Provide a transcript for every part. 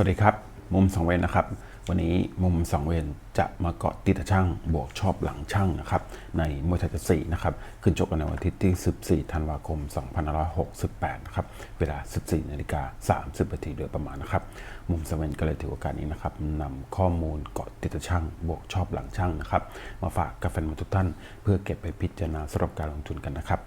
วัสดีครับ มุมสองเวนนะครับ วันนี้มุมสองเวนจะมาเกาะติดช่างบวกชอบหลังช่างนะครับ ในมวยไทยจะสี่นะครับ ขึ้นชกกันในวันทิตย์ที่ 14 ธันวาคม 2568 นะครับ เวลา 14 นาฬิกา 30 นาทีโดยประมาณนะครับ มุมสองเวนก็เลยถือโอกาสนี้นะครับนำข้อมูลเกาะติดช่างบวกชอบหลังช่างนะครับ มาฝากกับแฟนมวยทุกท่าน เพื่อเก็บไปพิจารณาสำหรับการลงทุนกันนะครับ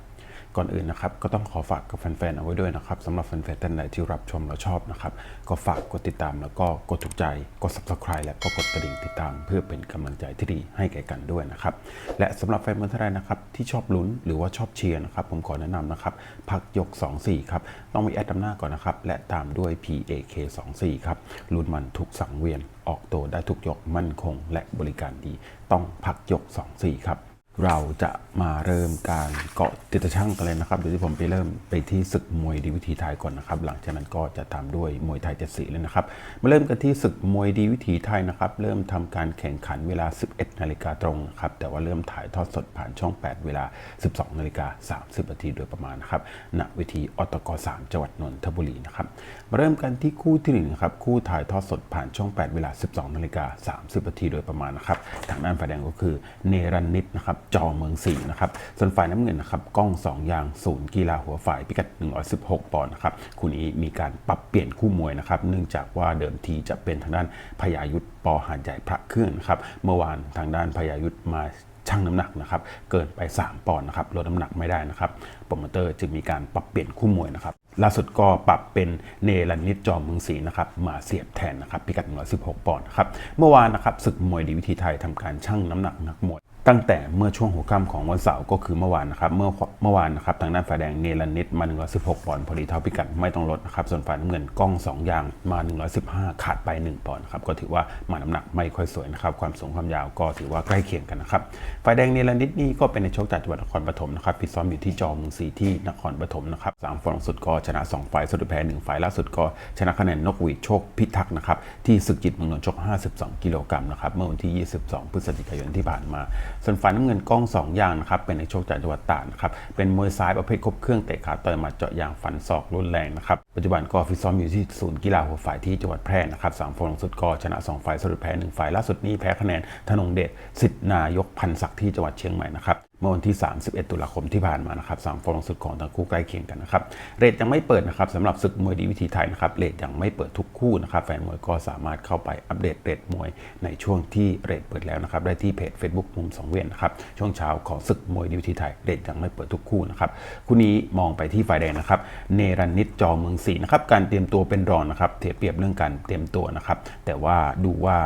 ก่อนอื่นนะครับก็ต้องขอฝากกับแฟนๆเอาไว้ด้วยนะครับสำหรับแฟนๆท่านใดที่รับชมและชอบนะครับก็ฝากกดติดตามแล้วก็กดถูกใจกด subscribe และก็กดกระดิ่งติดตาม เพื่อเป็นกำลังใจที่ดีให้แก่กันด้วยนะครับและสำหรับแฟนมวยท่านใดนะครับที่ชอบลุ้นหรือว่าชอบเชียร์นะครับผมขอแนะนำนะครับพักยก 24ครับต้องมีแอดดำหน้าก่อนนะครับและตามด้วย PAK 24ครับลุ้นมันทุกสังเวียนออกตัวได้ทุกยกมั่นคง และบริการดี ต้องพักยก 24ครับ เราจะมาเริ่มการเกาะติดตะช่างกันเลยนะครับเดี๋ยวที่ผมไปเริ่มไปที่ศึกมวยดีวิถีไทยก่อนนะครับ หลังจากนั้นก็จะตามด้วยมวยไทยเจ็ดสีเลยนะครับ มาเริ่มกันที่ศึกมวยดีวิถีไทยนะครับ เริ่มทำการแข่งขันเวลา 11 นาฬิกาตรงนะครับ แต่ว่าเริ่มถ่ายทอดสดผ่านช่อง 8 เวลา 12 นาฬิกา 30 นาทีโดยประมาณนะครับณเวทีอตก3จังหวัดนนทบุรีนะครับ มาเริ่มกันที่คู่ที่หนึ่งครับคู่ถ่ายทอดสดผ่านช่อง 8 เวลา 12 นาฬิกา 30 นาทีโดยประมาณนะครับ ทางด้านฝ่ายแดงก็คือเนรันนิดนะครับจอเมืองศรีนะครับส่วนฝ่ายน้ำเงินนะครับกล้อง2ยางศูนย์กีฬาหัวฝ่ายพิกัด 116 ปอนด์นะครับคู่นี้มีการปรับเปลี่ยนคู่มวยนะครับเนื่องจากว่าเดิมทีจะเป็นทางด้านพยายุทธปอหาดใหญ่พระเครื่องนะครับเมื่อวานทางด้านพยายุทธมาชั่งน้ำหนักนะครับเกินไป 3 ปอนด์นะครับลดน้ำหนักไม่ได้นะครับโปรโมเตอร์จึงมีการปรับเปลี่ยนคู่มวยนะครับล่าสุดก็ปรับเป็นเนรันนิดจอมเมืองศรีนะครับมาเสียบแทนนะครับพิกัด 116 ปอนด์ครับเมื่อวานนะครับศึกมวยดีวิธีไทยทำการชั่งน้ำหนักนักมวย ตั้งแต่เมื่อช่วงหัวค่ำของวันเสาร์ก็คือเมื่อวานนะครับ เมื่อเมื่อวานนะครับทางด้านฝ่ายแดงเนรันนิดมา 116ปอนด์พอดีเท่าพิกัดไม่ต้องลดนะครับส่วนฝ่ายน้ำเงินกล้อง 2 อย่างมา 115 ขาดไป 1ปอนด์ครับก็ถือว่ามาน้ำหนักไม่ค่อยสวยนะครับความสูงความยาวก็ถือว่าใกล้เคียงกันนะครับฝ่ายแดงเนรันนิดนี่ก็เป็นในชคจากจังหวัดนครปฐมนะครับฟิซ้อมอยู่ที่จอมเมืองศรีที่นครปฐมนะครับสามฟอร์สุดก็ชนะ2ไฟล์สุดแพ้1ไฟล์ล่าสุดก็ชนะคะแนนนกหวีดโชคพิทักษ์นะครับที่ศึกจิตเมืองนนท์ชก 52 กิโลกรัมนะครับเมื่อวันที่ 22 พฤศจิกายนที่ผ่านมา ส่วนฝ่ายน้ำเงินกล้อง2อย่างนะครับเป็นในโชคจากจังหวัดตากนะครับเป็นมวยซ้ายประเภทครบเครื่องเตะขาต่อยหมัดเจาะยางฝันศอกรุนแรงนะครับปัจจุบันก็ฟิตซ้อมอยู่ที่ศูนย์กีฬาหัวฝ่ายที่จังหวัดแพร่นะครับสามฟองสุดก็ชนะ2ฝ่ายสรุปแพ้1ไฟล์ล่าสุดนี้แพ้คะแนนธนงเดชสิทธนายกพันศักดิ์ที่จังหวัดเชียงใหม่นะครับ เมื่อวันที่ 31 ตุลาคมที่ผ่านมานะครับสามฟอร์มสุดของทั้งคู่ใกล้เคียงกันนะครับเรทยังไม่เปิดนะครับสำหรับศึกมวยดีวิธีไทยนะครับเรทยังไม่เปิดทุกคู่นะครับแฟนมวยก็สามารถเข้าไปอัปเดตเรทมวยในช่วงที่เรทเปิดแล้วนะครับได้ที่เพจ Facebook มุมสองเวียนนะครับช่วงเช้าของศึกมวยดีวิธีไทยเรทยังไม่เปิดทุกคู่นะครับคู่นี้มองไปที่ฝ่ายแดงนะครับเนรันนิดจอเมืองศรีนะครับการเตรียมตัวเป็นรองนะครับเทียบเปรียบเรื่องการเตรียมตัวนะครับแต่ว่าดูว่า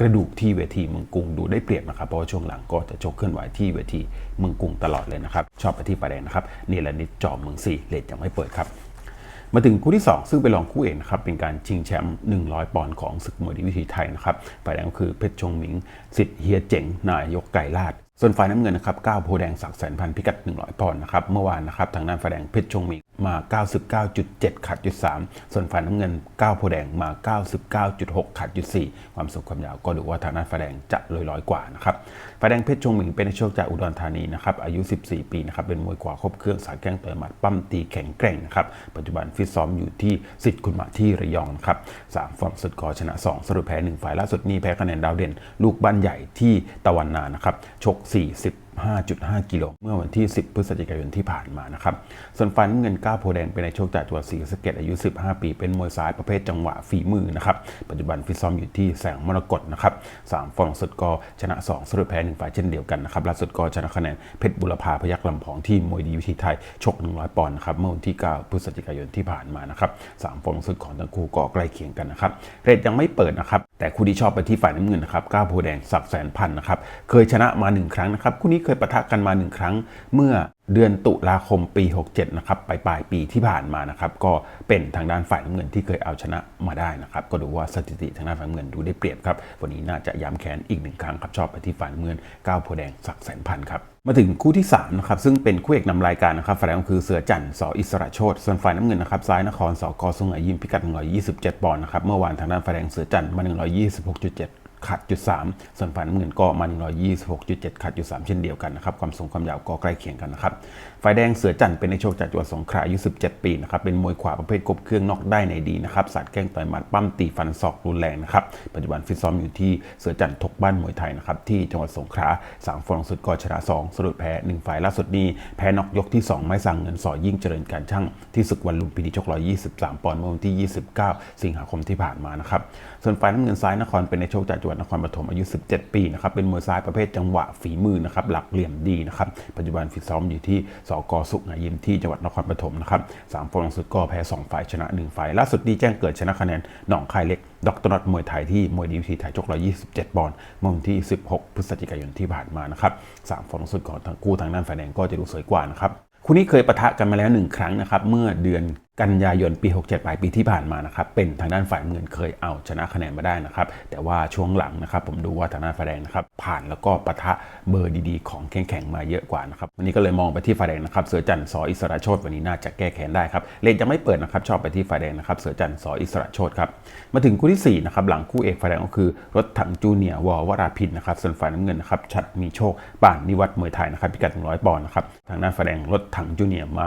กระดูกที่เวทีเมืองกรุงดูได้เปรียบนะครับ เพราะว่าช่วงหลังก็จะชกเคลื่อนไหวที่เวทีเมืองกรุงตลอดเลยนะครับ ชอบไปที่ประเด็นนะครับนี่แหละนิดจอมเมืองสี่เลทยังไม่เปิดครับมาถึงคู่ที่ 2 ซึ่งเป็นรองคู่เอกนะครับเป็นการชิงแชมป์100 ปอนด์ของศึกมวยดีวิธีไทยนะครับฝ่ายแดงก็คือเพชรชงหมิงสิทธิ์เฮียเจ๋งนายกไก่ลาด ส่วนฝ่ายน้ำเงินนะครับก้าวโพแดงศักดิ์แสนพันพิกัด 100 ปอนด์นะครับเมื่อวานนะครับทางด้านฝ่ายแดงเพชรชงหมิงมา 99.7 ขาดจุด 3 ส่วนฝ่ายน้ำเงินก้าวโพแดงมา 99.6 ขาดจุด 4 ความสูงความยาวก็ดูว่าทางด้านฝ่ายแดงจะลอยๆกว่านะครับฝ่ายแดงเพชรชงหมิงเป็นนักชกจากอุดรธานีนะครับ อายุ 14 ปีนะครับ เป็นมวยขวาครบเครื่องสายแก้งต่อยหมัดปั้มตีแข็งแกร่งนะครับ ปัจจุบันฟิตซ้อมอยู่ที่สิทธิ์คุณหมาที่ระยองครับสามฟอร์มสุดกอชนะ 2 สรุปแพ้ 1 ฝ่ายล่าสุดนี้แพ้คะแนนดาวเด่น ลูกบ้านใหญ่ที่ตะวันนานะครับ ชก 40 5.5 กิโล เมื่อวันที่ 10 พฤศจิกายนที่ผ่านมานะครับ ส่วนฟันน้ำเงินก้าวโพแดงเป็นในโชคจากจังหวัดศรีสะเกดอายุ 15 ปี เป็นมวยซ้ายประเภทจังหวะฝีมือนะครับ ปัจจุบันฟิตซ้อมอยู่ที่แสงมรกตนะครับสามฟอร์มสุดก็ชนะ 2สรุปแพ้1ฝ่ายเช่นเดียวกันนะครับล่าสุดก็ชนะคะแนนเพชรบุรพาพยักลำพองที่มวยดีวิธีไทยชก 100 ปอนด์นะครับ เมื่อวันที่ 9 พฤศจิกายนที่ผ่านมานะครับสามฟอร์มสุดของทั้งคู่ก็ใกล้เคียงกันนะครับเรทยังไม่เปิดนะครับแต่คู่ที่ชอบไปที่ฝ่ายน้ำเงินนะครับก้าวโพแดงศักแสนพันนะครับเคยชนะมาหนึ่งครั้งนะครับคู่นี้เคยปะทะกันมา1ครั้ง เมื่อเดือนตุลาคมปี 67 นะครับปลายปลายปีที่ผ่านมานะครับ ก็เป็นทางด้านฝ่ายน้ำเงินที่เคยเอาชนะมาได้นะครับ ก็ดูว่าสถิติทางด้านฝ่ายน้ำเงินดูได้เปรียบครับ วันนี้น่าจะย้ำแค้นอีกหนึ่งครั้งครับชอบไปที่ฝ่ายน้ำเงินก้าวโพแดงศักแสนพันครับมาถึงคู่ที่3นะครับซึ่งเป็นคู่เอกนำรายการนะครับฝ่ายแดงก็คือเสือจันทร์สออิสระโชตส่วนฝ่ายน้ำเงินนะครับซ้ายนครสกสุงไหยิมพิกัด127ปอนด์นะครับเมื่อวานทางด้านฝ่ายแดงเสือจันทร์มา 126.7 ขาดจุด3ส่วนฝ่ายน้ำเงินก็มา 126.7 ขาดจุด3เช่นเดียวกันนะครับ ความสูงความยาวก็ใกล้เคียงกันนะครับฝ่ายแดงเสือจันเป็นในโชคจากจังหวัดสงขลาอายุ 17 ปีนะครับ เป็นมวยขวาประเภทกบเครื่องนอกได้ในดีนะครับสัตว์แกล้งต่อยหมัดปั้มตีฟันศอกรุนแรงนะครับ ปัจจุบันฟิตซ้อมอยู่ที่เสือจันทกบ้านมวยไทยนะครับที่จังหวัดสงขลาสามฟอร์มสุดก็ชนะ2สรุปแพ้1ฝ่ายล่าสุดนี้แพ้นอกยกที่ 2 ไม่สั่งเงินสอยิ่งเจริญการช่างที่ศึกวันลุมพินีชก123 ปอนด์เมื่อวันที่ 29 สิงหาคมที่ผ่านมานะครับส่วนฝ่ายน้ำเงินซ้ายนครเป็นในโชคจากจังหวัดนครปฐมอายุ 17 ปีนะครับเป็นมวยซ้ายประเภทจังหวะฝีมือนะครับหลักเหลี่ยมดีนะครับปัจจุบันฟิตซ้อมอยู่ที่สกสุขนายิมที่จังหวัดนครปฐมนะครับสามฟอร์มสุดก็แพ้2ฝ่ายชนะ1ฝ่ายล่าสุดดีแจ้งเกิดชนะคะแนนหนองคายเล็กดรน็อตมวยไทยที่มวยดีวิธีไทยชก127ปอนด์เมื่อวันที่ 16 พฤศจิกายนที่ผ่านมานะครับสามฟอร์มสุดของทั้งคู่ทางด้านฝ่ายแดงก็จะดูสวยกว่านะครับคู่นี้เคยปะทะกันมาแล้วหนึ่งครั้งนะครับเมื่อเดือน กันยายนปี 67 ปลายปีที่ผ่านมานะครับเป็นทางด้านฝ่ายเงินเคยเอาชนะคะแนนมาได้นะครับแต่ว่าช่วงหลังนะครับผมดูว่าทางด้านฝ่ายแดงนะครับผ่านแล้วก็ปะทะเบอร์ดีๆ ของแข็งๆมาเยอะกว่านะครับวันนี้ก็เลยมองไปที่ฝ่ายแดงนะครับเสือจันทร์สออิสระโชตวันนี้น่าจะแก้แค้นได้ครับเลนยังไม่เปิดนะครับชอบไปที่ฝ่ายแดงนะครับเสือจันทร์สออิสระโชตครับมาถึงคู่ที่4นะครับหลังคู่เอกฝ่ายแดงก็คือ รถถังจูเนียร์วอวราพินนะครับส่วนฝ่ายน้ำเงินนะครับชัดมีโชคป่านนิวัฒน์มวยไทยนะครับพิกัด100ปอนด์นะครับทางด้านฝ่ายแดงรถถังจูเนียร์มา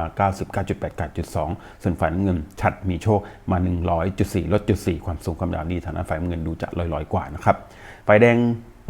99.8.2ส่วนฝ่ายน้ำเงิน ชัดมีโชคมา 100.4 ลดจุด4ความสูงความยาวนี่ทานะฝ่ายน้ำเงินดูจะลอยๆกว่านะครับฝ่ายแดง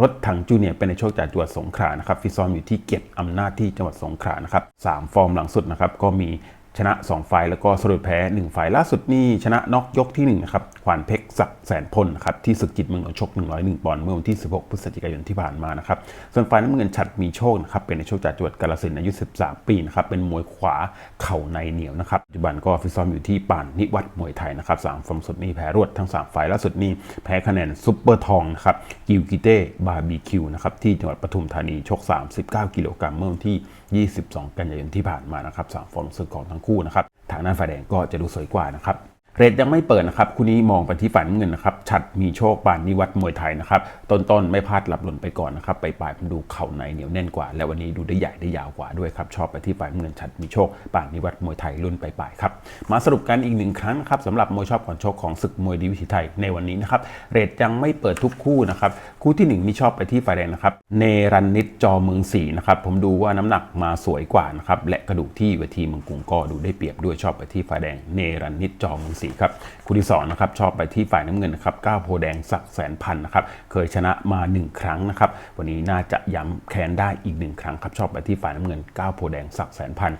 รถถังจูเนียร์เป็นในโชคจากจังหวัดสงขลานะครับฟิซ้อมอยู่ที่เก็บอำนาจที่จังหวัดสงขลานะครับสามฟอร์มหลังสุดนะครับก็มี ชนะ 2 ไฟแล้วก็สรุปแพ้ 1 ไฟล์ล่าสุดนี่ชนะน็อกยกที่1นะครับขวานเพชรศักแสนพลนะครับที่ศึกจิตเมืองหลวงชก 101 ปอนด์เมื่อวันที่ 16 พฤศจิกายนที่ผ่านมานะครับส่วนฝ่ายน้ำเงินฉัดมีโชคนะครับเป็นในโชคจากจังหวัดกาฬสินธุ์อายุ 13 ปีนะครับเป็นมวยขวาเข่าในเหนียวนะครับปัจจุบันก็ฟิตซ้อมอยู่ที่ป่านนิวัฒน์มวยไทยนะครับสามฟอร์มสุดนี้แพ้รวดทั้ง 3 ไฟล์ล่าสุดนี้แพ้คะแนนซุปเปอร์ทองนะครับกิวกิเต้บาร์บีคิวนะครับที่จังหวัดปทุมธานีชก 39 กิโลกรัมเมื่อวันที่22 กันยายนที่ผ่านมานะครับสามฟอร์มสุดของทั้งคู่นะครับทางด้านฝ่ายแดงก็จะดูสวยกว่านะครับ เรทยังไม่เปิดนะครับคู่นี้มองไปที่ฝ่ายน้ำเงินนะครับชัดมีโชคปานนิวัฒน์มวยไทยนะครับต้นๆไม่พลาดหลับหล่นไปก่อนนะครับไปปลายผมดูเข่าในเหนียวแน่นกว่า และวันนี้ดูได้ใหญ่ได้ยาวกว่าด้วยครับชอบไปที่ฝ่ายน้ำเงินชัดมีโชคปานนิวัฒน์มวยไทยรุ่นไปปลายครับมาสรุปกันอีกหนึ่งครั้งนะครับสำหรับมวยชอบก่อนชกของศึกมวยดีวิถีไทยในวันนี้นะครับเรทยังไม่เปิดทุกคู่นะครับคู่ที่หนึ่งนี่ชอบไปที่ฝ่ายแดงนะครับเนรันนิดจอเมืองศรีนะครับผมดูว่าน้ำหนักมาสวยกว่านะครับและกระดูกที่เวทีเมืองกรุงก็ดูได้เปรียบด้วยชอบไปที่ฝ่ายแดงเนรันนิดจอเมืองศีครับคู่ที่สองนะครับชอบไปที่ฝ่ายน้ำเงินนะครับก้าวโพแดงสักแสนพันนะครับเคยชนะมา 1 ครั้งนะครับวันนี้น่าจะย้ำแค้นได้อีกหนึ่งครั้งครับชอบไปที่ฝ่ายน้ำเงินก้าวโพแดงสักแสนพัน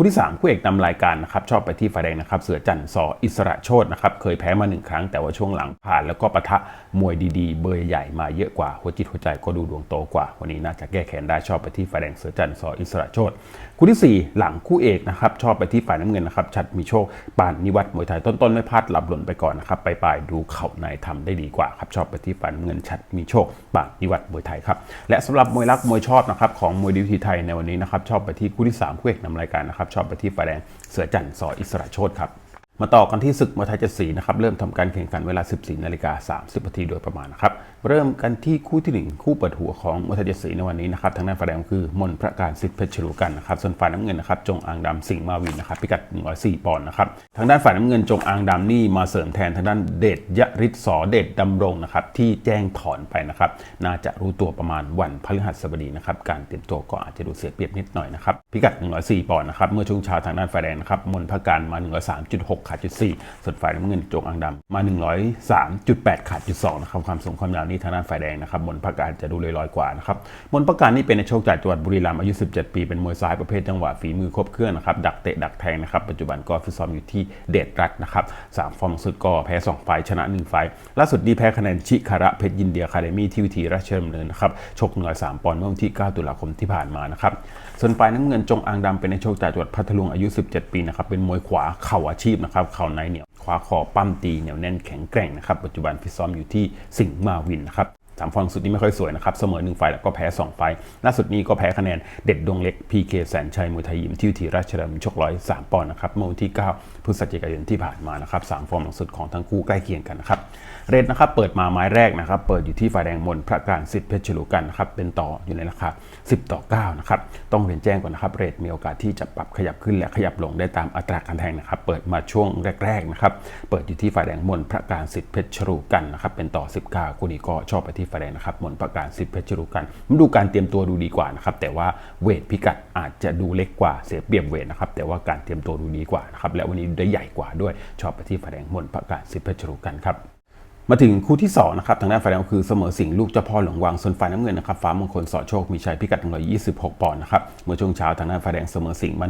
คู่ที่ 3 คู่เอกนำรายการนะครับชอบไปที่ฝ่ายแดงนะครับเสือจันทร์สออิสระโชตนะครับเคยแพ้มา 1 ครั้งแต่ว่าช่วงหลังผ่าน แล้วก็ปะทะมวยดีๆ เบอร์ใหญ่มาเยอะกว่า หัวจิตหัวใจก็ดูดวงโตกว่า วันนี้น่าจะแก้แค้นได้ชอบไปที่ฝ่ายแดงเสือจันทร์สออิสระโชตคู่ที่ 4 หลังคู่เอกนะครับชอบไปที่ฝ่ายน้ำเงินนะครับชัดมีโชคปานนิวัฒน์มวยไทยต้นๆไม่พลาดหลับหล่นไปก่อนนะครับไปปลายดูเข่าในทำได้ดีกว่าครับชอบไปที่ฝ่ายน้ำเงินชัดมีโชคปานนิวัฒน์มวยไทยครับและสำหรับมวยรักมวยชอบนะครับของมวยดีวิธีไทยในวันนี้นะครับชอบไปที่คู่ที่3คู่เอกนำรายการนะครับชอบไปที่ฝ่ายแดงเสือจันทร์สออิสระโชตครับมาต่อกันที่ศึกมวยไทยเจ็ดสีนะครับเริ่มทำการแข่งขันเวลา 14นาฬิกา30นาทีโดยประมาณนะครับเริ่มกันที่คู่ที่ 1 คู่เปิดหัวของมวยไทยเจสีในวันนี้นะครับทางด้านฝ่ายแดงคือมนพระการสิทธิ์เพชรชลูกันนะครับส่วนฝ่ายน้ำเงินนะครับจงอางดำสิงห์มาวินนะครับพิกัด 104 ปอนด์นะครับทางด้านฝ่ายน้ำเงินจงอางดำนี่มาเสริมแทนทางด้านเดชยฤทธิ์สอเดชดำรงนะครับที่แจ้งถอนไปนะครับน่าจะรู้ตัวประมาณวันพฤหัสบดีนะครับการเตรียมตัวก็อาจจะดูเสียเปรียบนิดหน่อยนะครับพิกัด 104 ปอนด์นะครับเมื่อช่วงเช้าทางด้านฝ่ายแดงนะครับมนพระการมา 103.6ขาดจุด4ส่วนฝ่ายน้ำเงินจงอางดำมา 103.8ขาดจุด2นะครับความสูงความยาวนี้ทางด้านฝ่ายแดงนะครับมนพระการจะดูลอยๆกว่านะครับมนพระการนี่เป็นในโชคจากจังหวัดบุรีรัมย์อายุ 17 ปีเป็นมวยซ้ายประเภทจังหวะฝีมือครบเครื่องนะครับดักเตะดักแทงนะครับปัจจุบันก็ฟิตซ้อมอยู่ที่เดชรัตน์นะครับสามฟอร์มสุดก็แพ้ 2 ไฟล์ชนะ 1 ไฟล์ล่าสุดดีแพ้คะแนนชิคาระเพชรยินเดียคาเดมี่ที่วิธีราชดำเนินนะครับชก103ปอนด์เมื่อวันที่ 9 ตุลาคมที่ผ่านมานะครับ ส่วนฝ่ายน้ำเงินจงอางดำเป็นในโชคจากจังหวัดพัทลุงอายุ 17 ปีนะครับเป็นมวยขวาเข่าอาชีพนะครับเข่าในเหนียวขวาคอปั้มตีเหนียวแน่นแข็งแกร่งนะครับปัจจุบันฟิตซ้อมอยู่ที่สิงห์มาวินนะครับสามฟอร์มสุดนี้ไม่ค่อยสวยนะครับ เสมอ1ไฟล์แล้วก็แพ้ 2 ไฟล์ล่าสุดนี้ก็แพ้คะแนนเด็ดดวงเล็ก PK แสนชัยมวยไทยยิมที่ทีราชดำเนินชกร้อยสามปอนด์นะครับเมื่อวันที่ 9 พฤศจิกายนที่ผ่านมานะครับสามฟอร์มหลังสุดของทั้งคู่ใกล้เคียงกันนะครับ เรทนะครับเปิดมาไม้แรกนะครับเปิดอยู่ที่ฝ่ายแดงมนพระการสิทธิ์เพชรลูกันนะครับเป็นต่ออยู่ในราคา 10 ต่อ9นะครับต้องเรียนแจ้งก่อนนะครับเรทมีโอกาสที่จะปรับขยับขึ้นและขยับลงได้ตามอัตราการแทงนะครับเปิดมาช่วงแรกๆนะครับเปิดอยู่ที่ฝ่ายแดงมนพระการสิทธิ์เพชรลูกันนะครับเป็นต่อ 19คู่นี้ก็ชอบไปที่ฝ่ายแดงนะครับมนพระการสิทธิ์เพชรลูกันผมดูการเตรียมตัวดูดีกว่านะครับแต่ว่าเวทพิกัดอาจจะดูเล็กกว่าเสียเปรียบเวทนะครับแต่ว่าการเตรียมตัวดูดีกว่านะครับและวันนี้ได้ใหญ่กว่าด้วยชอบไปที่ฝ่ายแดงมนพระการสิทธิ์เพชรลูกันครับ มาถึงคู่ที่2นะครับทางด้านฝ่ายแดงคือเสมอสิงห์ลูกเจ้าพ่อหลวงวังส่วนฝ่ายน้ำเงินนะครับฟ้ามงคลสอโชคมีชัยพิกัด 126 ปอนด์นะครับเมื่อช่วงเช้าทางด้านฝ่ายแดงเสมอสิงห์มา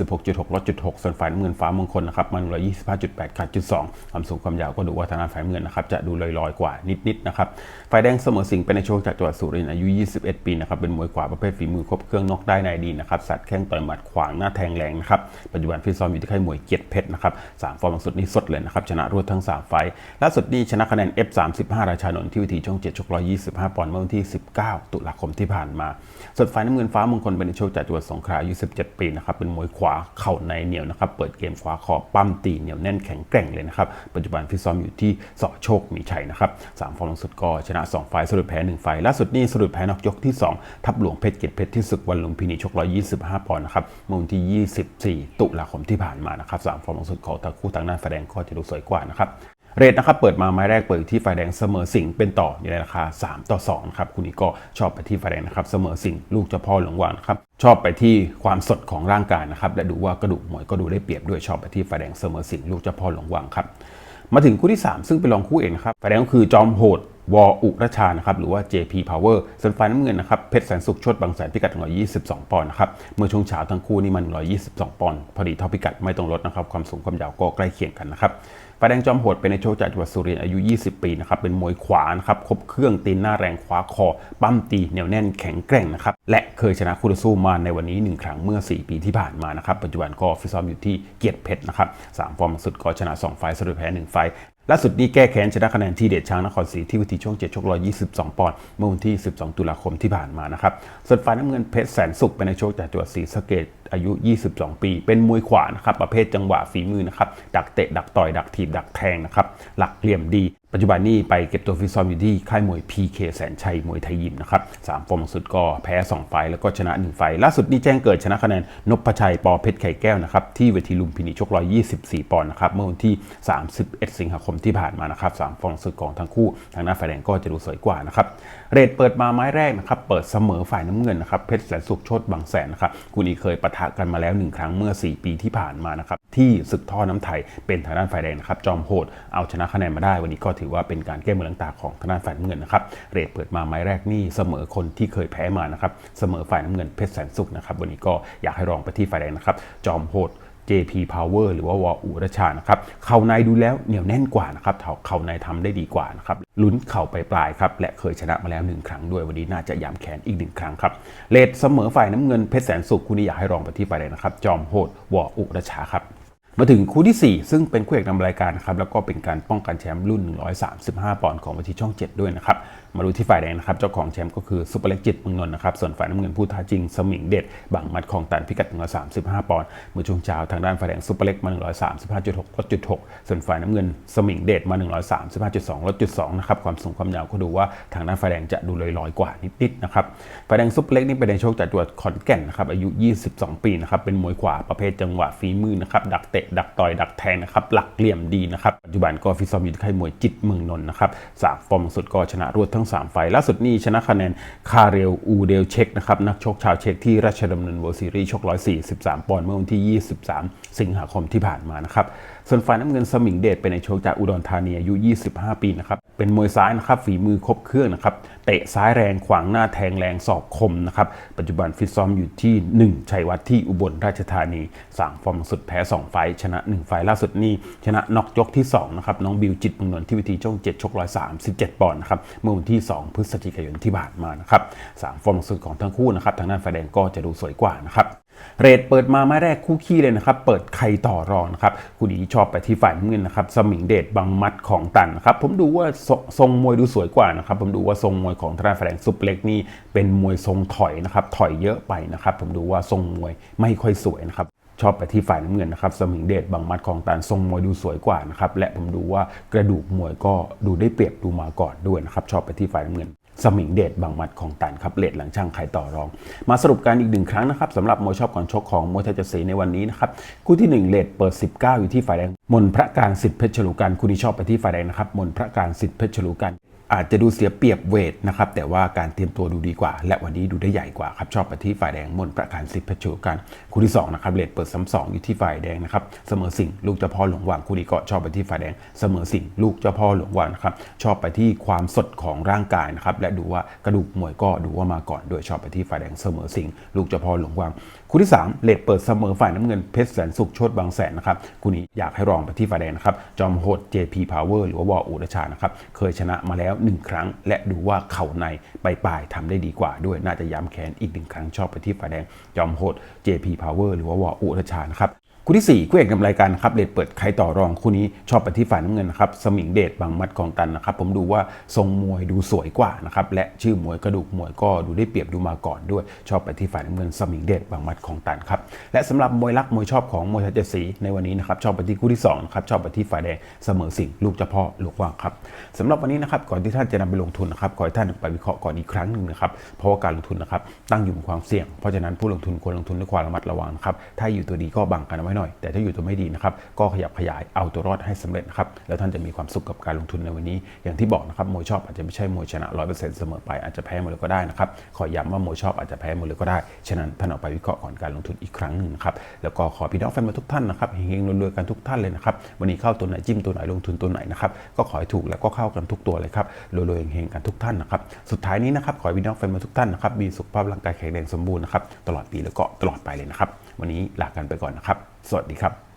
126.6ลดจุด6ส่วนฝ่ายน้ำเงินฟ้ามงคลนะครับมา 125.8ขาดจุด2ความสูงความยาวก็ดูว่าทางด้านฝ่ายน้ำเงินนะครับจะดูลอยๆกว่านิดๆนะครับฝ่ายแดงเสมอสิงห์เป็นในโชคจากจังหวัดสุรินทร์อายุ 21 ปีนะครับเป็นมวยขวาประเภทฝีมือครบเครื่องนอกได้ในดีนะครับสัตว์แข้งต่อยหมัดขวางหน้าแทงแรงนะครับปัจจุบันฟิตซ้อมอยู่ที่ค่ายมวยเกียรติเพชรนะครับสามฟอร์มสุดนี้สดเลยนะครับชนะรวดทั้งสามไฟล์ล่าสุดนี้ชนะคะแนแน F35 ราชานนท์ที่วิธีช่อง7ชก125 ปอนด์เมื่อวันที่ 19 ตุลาคมที่ผ่านมาส่วนฝ่ายน้ำเงินฟ้ามงคลเป็นโชคจากจังหวัดสงขลาอายุ 17 ปีนะครับเป็นมวยขวาเข่าในเหนียวนะครับเปิดเกมขวาคอปั้มตีเหนียวแน่นแข็งแกร่งเลยนะครับปัจจุบันฟิตซ้อมอยู่ที่สอโชคมีชัยนะครับสามฟอร์มล่าสุดก็ชนะ 2 ไฟสรุปแพ้ 1 ไฟล์ล่าสุดนี่สรุปแพ้นอกยกที่ 2 ทับหลวงเพชรเกียรติเพชรที่ศึกวันลุมพินีชก125 ปอนด์นะครับเมื่อวันที่ 24 ตุลาคมที่ผ่านมานะครับสามฟอร์มล่าสุดของทั้งคู่ทางด้านแสดงก็จะดูสวยกว่านะครับ เรทนะครับเปิดมาไม้แรกเปิดอยู่ที่ฝ่ายแดงเสมอสิงเป็นต่ออยู่ในราคา 3 ต่อ2ครับคุณนี้ก็ชอบไปที่ฝ่ายแดงนะครับเสมอสิงลูกเจ้าพ่อหลวงหวางนครับชอบไปที่ความสดของร่างกายนะครับและดูว่ากระดูกมวยก็ดูได้เปรียบด้วยชอบไปที่ฝ่ายแดงเสมอสิงลูกเจ้าพ่อหลวงหวางครับมาถึงคู่ที่ 3 ซึ่งเป็นรองคู่เอกนะครับฝ่ายแดงก็คือจอมโหดวออุรชานะครับหรือว่า JP Power ส่วนฝ่ายน้ำเงินนะครับเพชรแสนสุขชดบางแสนพิกัด 122 ปอนด์นะครับเมื่อช่วงเช้าทั้งคู่นี่มัน 122 ปอนด์พอดีเท่าพิกัดไม่ต้องลดนะครับความสูงความยาวก็ใกล้เคียงกันนะครับ ฝ่ายแดงจอมโหดเป็นในโชคจากจังหวัดสุรินทร์อายุ 20 ปีนะครับ เป็นมวยขวานะครับ ครบเครื่องตีนหน้าแรงขวาคอ ปั้มตีเหนียวแน่นแข็งแกร่งนะครับ และเคยชนะคู่ต่อสู้มาในวันนี้ 1 ครั้งเมื่อ 4 ปีที่ผ่านมานะครับ ปัจจุบันก็ฟิตซ้อมอยู่ที่เกียรติเพชรนะครับสามฟอร์มสุดก็ชนะ 2 ไฟล์สรุปแพ้ 1 ไฟล์ล่าสุดนี้แก้แค้นชนะคะแนนที่เดชช้างนครศรีที่วิธีช่วง7ชก122 ปอนด์เมื่อวันที่ 12 ตุลาคมที่ผ่านมานะครับส่วนฝ่ายน้ำเงินเพชรแสนสุขเป็นในโชคจากจังหวัดศรีสะเกด อายุ 22 ปี เป็นมวยขวานะครับประเภทจังหวะฝีมือนะครับดักเตะดักต่อยดักถีบดักแทงนะครับหลักเหลี่ยมดี ปัจจุบันนี้ไปเก็บตัวฟิตซ้อมอยู่ที่ค่ายมวย PK แสนชัยมวยไทยยิมนะครับสามฟอร์มสุดก็แพ้ 2 ไฟแล้วก็ชนะ 1 ไฟล่าสุดนี้แจ้งเกิดชนะคะแนนนพชัยปอเพชรไข่แก้วนะครับที่เวทีลุมพินีชก124 ปอนด์นะครับเมื่อวันที่ 31 สิงหาคมที่ผ่านมานะครับสามฟอร์มสุดของทั้งคู่ ทางหน้าฝ่ายแดงก็จะดูสวยกว่านะครับเรทเปิดมาไม้แรกนะครับเปิดเสมอฝ่ายน้ำเงินนะครับเพชรแสนสุขโชดบางแสนนะครับคู่นี้เคยปะทะกันมาแล้วหนึ่งครั้งเมื่อ 4 ปีที่ผ่านมานะครับที่ศึกท่อน้ำไทยเป็นทางด้านฝ่ายแดงนะครับจอมโหดเอาชนะคะแนนมาได้ วันนี้ก็ถือว่าเป็นการแก้มือลังตาของทางด้านฝ่ายน้ำเงินนะครับเรทเปิดมาไม้แรกนี่เสมอคนที่เคยแพ้มานะครับเสมอฝ่ายน้ำเงินเพชรแสนสุขนะครับวันนี้ก็อยากให้ลองไปที่ฝ่ายแดงนะครับจอมโหด JP Power หรือว่าวออุรชานะครับเข่าในดูแล้วเหนียวแน่นกว่านะครับเข่าในทำได้ดีกว่านะครับลุ้นเข่าไปปลายครับและเคยชนะมาแล้วหนึ่งครั้งด้วยวันนี้น่าจะย้ำแขนอีกหนึ่งครั้งครับเลทเสมอฝ่ายน้ำเงินเพชรแสนสุขคู่นี้อยากให้ลองไปที่ฝ่ายนะครับจอมโหดวออุรชาครับมาถึงคู่ที่ 4 ซึ่งเป็นคู่เอกนำรายการนะครับแล้วก็เป็นการป้องกันแชมป์รุ่น 135 ปอนด์ของวิธีช่อง 7 ด้วยนะครับ มาดูที่ฝ่ายแดงนะครับ เจ้าของแชมป์ก็คือซุปเปอร์เล็กจิตเมืองนนท์นะครับ ส่วนฝ่ายน้ำเงินผู้ท้าจริง สมิงเด็ดบังมัดของตันพิกัด135 ปอนด์เมื่อช่วงเช้าทางด้านฝ่ายแดงซุปเปอร์เล็กมา 135.6ลดจุด6ส่วนฝ่ายน้ำเงินสมิงเด็ดมา 135.2ลดจุด2นะครับความสูงความยาวก็ดูว่าทางด้านฝ่ายแดงจะดูลอยๆกว่านิดๆนะครับฝ่ายแดงซุปเปอร์เล็กนี่เป็นในโชคจากจังหวัดขอนแก่นนะครับอายุ 22 ปีนะครับเป็นมวยขวาประเภทจังหวะฝีมือนะครับดักเตะดักต่อยดักแทงนะครับหลักเหลี่ยมดีนะครับปัจจุบันก็ฟิตซ้อมอยู่ที่ค่ายมวยจิตเมืองนนท์นะครับสามฟอร์มสุดก็ชนะรวดทั้ง3 ไฟล์ล่าสุดนี่ชนะคะแนนคาเรลอูเดลเช็กนะครับนักชกชาวเช็กที่ราชดำเนินเวอร์ซีรีส์ชก 143 ปอนด์เมื่อวันที่ 23 สิงหาคมที่ผ่านมานะครับส่วนฝ่ายน้ำเงินสมิงเดชเป็นในโชคจากอุดรธานีอายุ 25 ปีนะครับ เป็นมวยซ้ายนะครับฝีมือครบเครื่องนะครับเตะซ้ายแรงขวางหน้าแทงแรงศอกคมนะครับปัจจุบันฟิตซ้อมอยู่ที่ 1 ชัยวัฒน์ที่อุบลราชธานีสามฟอร์มสุดแพ้ 2 ไฟชนะ 1 ไฟล่าสุดนี่ชนะน็อกยกที่2นะครับน้องบิวจิตมงนนที่วิธีช่อง7ชก137ปอนด์นะครับเมื่อวันที่ 2 พฤศจิกายนที่ผ่านมานะครับสามฟอร์มสุดของทั้งคู่นะครับทางด้านฝ่ายแดงก็จะดูสวยกว่านะครับเรทเปิดมาไม้แรกคู่ขี้เลยนะครับ เปิดใครต่อรองนะครับคู่นี้ชอบไปที่ฝ่ายน้ำเงินนะครับ สมิงเดชบังมัดของตันนะครับ ผมดูว่าทรงมวยดูสวยกว่านะครับ ผมดูว่าทรงมวยของทางด้านฝ่ายแดงซุปเล็กนี่เป็นมวยทรงถอยนะครับ ถอยเยอะไปนะครับ ผมดูว่าทรงมวยไม่ค่อยสวยนะครับชอบไปที่ฝ่ายน้ำเงินนะครับ สมิงเดชบางมัดของตันทรงมวยดูสวยกว่านะครับ และผมดูว่ากระดูกมวยก็ดูได้เปรียบดูมาก่อนด้วยนะครับ ชอบไปที่ฝ่ายน้ำเงิน สมิงเดชบางมัดของตันครับเลดหลังช่างไข่ต่อรอง มาสรุปการอีกหนึ่งครั้งนะครับสำหรับมวยชอบก่อนชกของมวยไทยเจะสีในวันนี้นะครับคู่ที่หนึ่งเลดเปิด 19 อยู่ที่ฝ่ายแดงมนพระการสิทธิ์เพชรชลูกันคู่นี้ชอบไปที่ฝ่ายแดงนะครับมนพระการสิทธิ์เพชรชลูกัน อาจจะดูเสียเปรียบเวทนะครับ แต่ว่าการเตรียมตัวดูดีกว่า และวันนี้ดูได้ใหญ่กว่าครับ ชอบไปที่ฝ่ายแดงมนประการสิทธิ์เพชรชูกัน คู่ที่2นะครับเลดเปิดซ้ำสองอยู่ที่ฝ่ายแดงนะครับ เสมอสิงลูกเจ้าพ่อหลวงวางคู่นี้ก็ชอบไปที่ฝ่ายแดง เสมอสิงลูกเจ้าพ่อหลวงวางนะครับ ชอบไปที่ความสดของร่างกายนะครับ และดูว่ากระดูกมวยก็ดูว่ามาก่อนด้วยชอบไปที่ฝ่ายแดง เสมอสิงลูกเจ้าพ่อหลวงวางคู่ที่3เลดเปิดเสมอฝ่ายน้ำเงินเพชรแสนสุขโชดบางแสนนะครับคู่นี้อยากให้รองไปที่ฝ่ายแดงนะครับจอมโหด JP Power หรือว่าวออุรชานะครับเคยชนะมาแล้วหนึ่งครั้ง และดูว่าเข่าในปลายทำได้ดีกว่าด้วยน่าจะย้ำแขนอีกหนึ่งครั้งชอบไปที่ฝ่ายแดง จอมโหด JP Power หรือว่าวออุรชานะครับ คู่ที่ 4 คู่เอกนำรายการครับเลดเปิดใครต่อรองคู่นี้ชอบไปที่ฝ่ายน้ำเงินนะครับสมิงเดชบางมัดของตันนะครับผมดูว่าทรงมวยดูสวยกว่านะครับและชื่อมวยกระดูกมวยก็ดูได้เปรียบดูมาก่อนด้วย ชอบไปที่ฝ่ายน้ำเงินสมิงเดชบางมัดของตันครับและสำหรับมวยรักมวยชอบของมวยไทยเจ็ดสีในวันนี้นะครับชอบไปที่คู่ที่2นะครับชอบไปที่ฝ่ายแดงเสมอสิงลูกเจ้าพ่อลูกว่างครับสำหรับวันนี้นะครับก่อนที่ท่านจะนำไปลงทุนนะครับขอให้ท่านไปวิเคราะห์ก่อนอีกครั้งหนึ่งนะครับเพราะว่าการลงทุนนะครับตั้งอยู่บนความเสี่ยงเพราะฉะนั้นผู้ลงทุนควรลงทุนด้วยความระมัดระวังครับถ้าอยู่ตัวดีก็บังกันไว้หน่อย แต่ถ้าอยู่ตัวไม่ดีนะครับก็ขยับขยายเอาตัวรอดให้สำเร็จนะครับแล้วท่านจะมีความสุขกับการลงทุนในวันนี้ อย่างที่บอกนะครับมวยชอบอาจจะไม่ใช่มวยชนะร้อยเปอร์เซ็นต์เสมอไปอาจจะแพ้หมดเลยก็ได้นะครับขอย้ำว่ามวยชอบอาจจะแพ้หมดเลยก็ได้ฉะนั้นท่านเอาไปวิเคราะห์ก่อนการลงทุนอีกครั้งหนึ่งนะครับแล้วก็ขอพี่น้องแฟนมวยทุกท่านนะครับเฮงๆรวยๆกันทุกท่านเลยนะครับวันนี้เข้าตัวไหนจิ้มตัวไหนลงทุนตัวไหนนะครับก็ขอให้ถูกแล้วก็เข้ากันทุกตัวเลยครับรวยๆเฮงๆกันทุกท่านนะครับสุดท้ายนี้นะครับขอพี่น้องแฟนมวยทุกท่านนะครับมีสุขภาพร่างกายแข็งแรงสมบูรณ์นะครับตลอดปีแล้วก็ตลอดไปเลยนะครับวันนี้ลากันไปก่อนนะครับ สวัสดีครับ